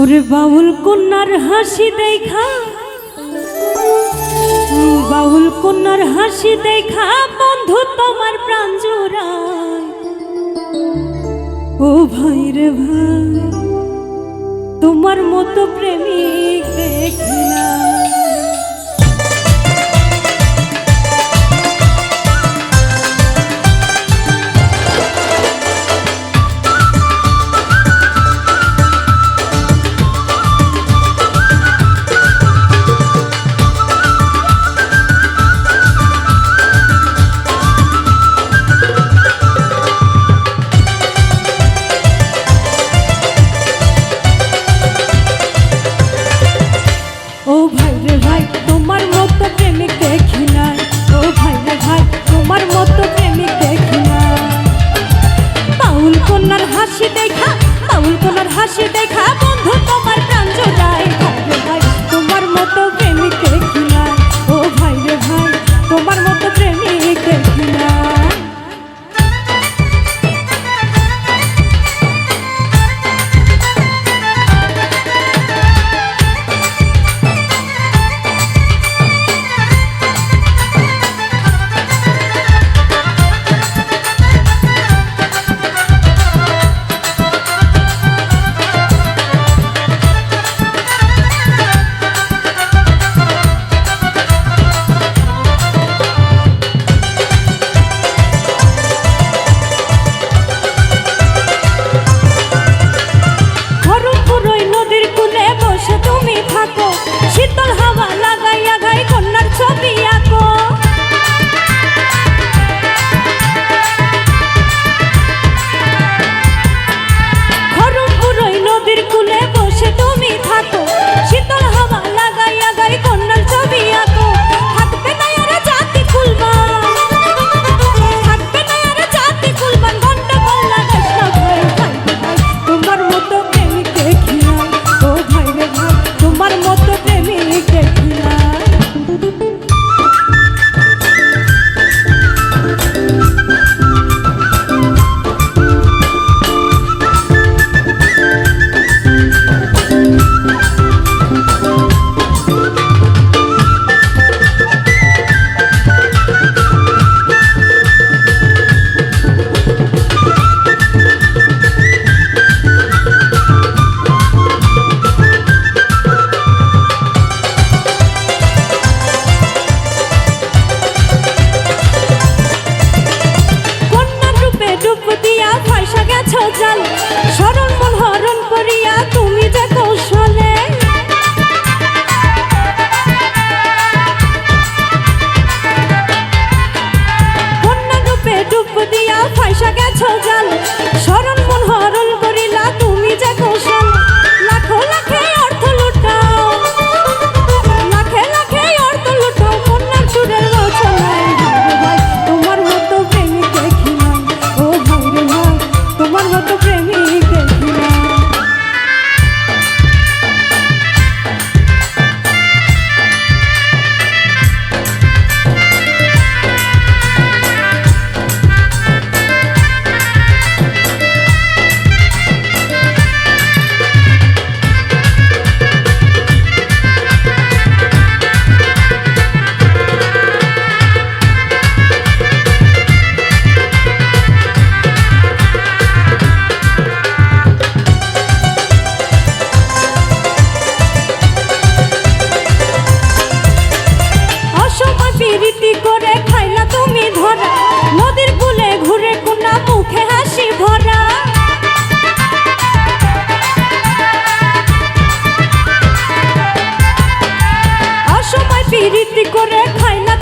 ওরে বাউল কন্যার হাসি দেখা। বাউল কন্যার হাসি দেখা, বন্ধু তোমার প্রাণ জোড়ায়। ও ভাই রে ভাই, তোমার মতো প্রেমিক দেখলাম। ভাই রে ভাই, তোমার মতো প্রেমিক দেখি নাই। ও ভাই রে ভাই, তোমার মতো প্রেমিক দেখি বিক্রি করে খাইলা